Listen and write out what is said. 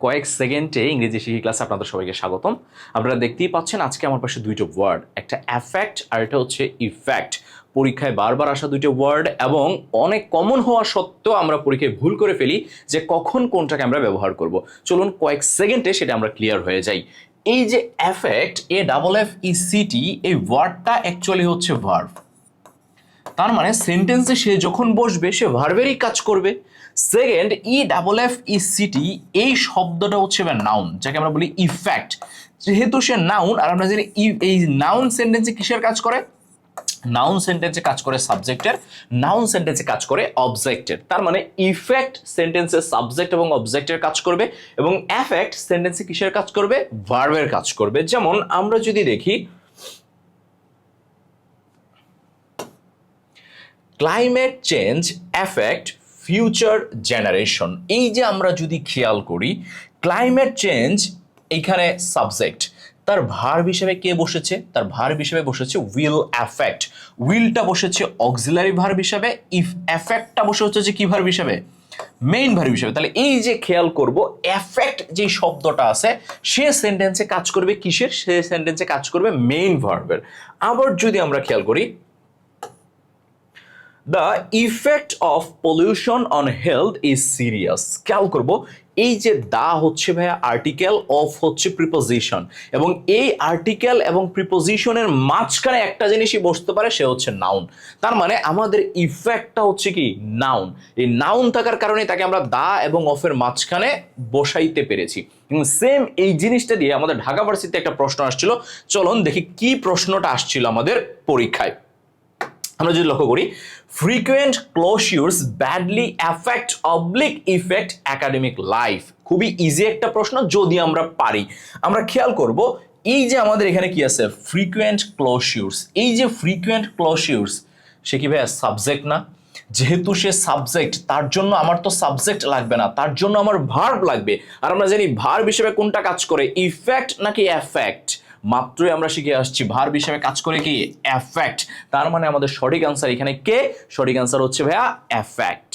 কয়েক সেকেন্ডে ইংরেজি শিখি ক্লাসে আপনাদের সবাইকে স্বাগতম। আপনারা দেখতেই পাচ্ছেন আজকে আমার পাশে দুইটা ওয়ার্ড একটা অ্যাফেক্ট আর এটা হচ্ছে ইফেক্ট পরীক্ষায় বারবার আসা দুইটা ওয়ার্ড এবং অনেক কমন হওয়া সত্ত্বেও আমরা পরীক্ষায় ভুল করে ফেলি যে কখন কোনটাকে আমরা ব্যবহার করব। চলুন কয়েক সেকেন্ডে সেটা আমরা ক্লিয়ার হয়ে যাই। এই যে affect A double F E C T ওয়ার্ডটা অ্যাকচুয়ালি হচ্ছে ভার্ভ তার মানে সেন্টেন্সে সে যখন বসবে, সে ভার্বেরই কাজ করবে। Second E double F E C T শব্দটা হচ্ছে নাউন যাকে আমরা বলি ইফেক্ট যেহেতু সে নাউন আর আমরা জানি ই- এই নাউন সেন্টেন্সে কিসের কাজ করে? নাউন সেন্টেন্সে কাজ করে সাবজেক্টের নাউন সেন্টেন্সে কাজ করে অবজেক্টের তার মানে ইফেক্ট সেন্টেন্সে সাবজেক্ট এবং অবজেক্টের কাজ করবে, এবং অ্যাফেক্ট সেন্টেন্সে কিসের কাজ করবে? ভার্বের কাজ করবে। যেমন আমরা যদি দেখি climate change affect future generation এই যে আমরা যদি খেয়াল করি ক্লাইমেট চেঞ্জ এইখানে সাবজেক্ট তার ভার হিসেবে কে বসেছে? তার ভার হিসেবে বসেছে উইল অ্যাফেক্ট উইলটা বসেছে অক্সিলারি ভার হিসাবে ইফ অ্যাফেক্টটা বসে হচ্ছে কি ভার হিসাবে? মেইন ভার্ব হিসেবে। তাহলে এই যে খেয়াল করব এফেক্ট যে শব্দটা আছে, সে সেন্টেন্সে কাজ করবে কিসের? সে সেন্টেন্সে কাজ করবে মেইন ভার্বের আবার যদি আমরা খেয়াল করি the effect of pollution on health is serious খেয়াল করব, এই যে দা হচ্ছে ভাইয়া আর্টিকেল অফ হচ্ছে প্রিপোজিশন এবং এই আর্টিকেল এবং প্রিপোজিশনের মাঝখানে একটা জিনিসই বসতে পারে, সে হচ্ছে নাউন তার মানে আমাদের ইফেক্টটা হচ্ছে কি? নাউন এই নাউন থাকার কারণে তাকে আমরা দা এবং অফের মাঝখানে বসাইতে পেরেছি। সেম এই জিনিসটা দিয়ে আমাদের ঢাকা ভার্সিটিতে একটা প্রশ্ন আসছিল, চলুন দেখি কি প্রশ্নটা আসছিল আমাদের পরীক্ষায়। আমরা যদি লক্ষ্য করি frequent closures badly affect oblique effect academic life খুবই ইজি একটা প্রশ্ন যদি আমরা পারি। আমরা খেয়াল করব, এই যে আমাদের এখানে কি আছে? ফ্রিকুয়েন্ট ক্লোশিউরস এই যে ফ্রিকুয়েন্ট ক্লোশিউরস সে কি ভাইয়া সাবজেক্ট না? যেহেতু সে সাবজেক্ট তার জন্য আমার তো সাবজেক্ট লাগবে না, তার জন্য আমার ভার্ব লাগবে। আর আমরা জানি ভার্ব হিসেবে কোনটা কাজ করে? ইফেক্ট নাকি অ্যাফেক্ট মাত্রই আমরা শিখে আসছি। ভার্ব হিসেবে কাজ করে কি? অ্যাফেক্ট তার মানে আমাদের সঠিক আনসার এখানে কে? সঠিক আনসার হচ্ছে ভাইয়া অ্যাফেক্ট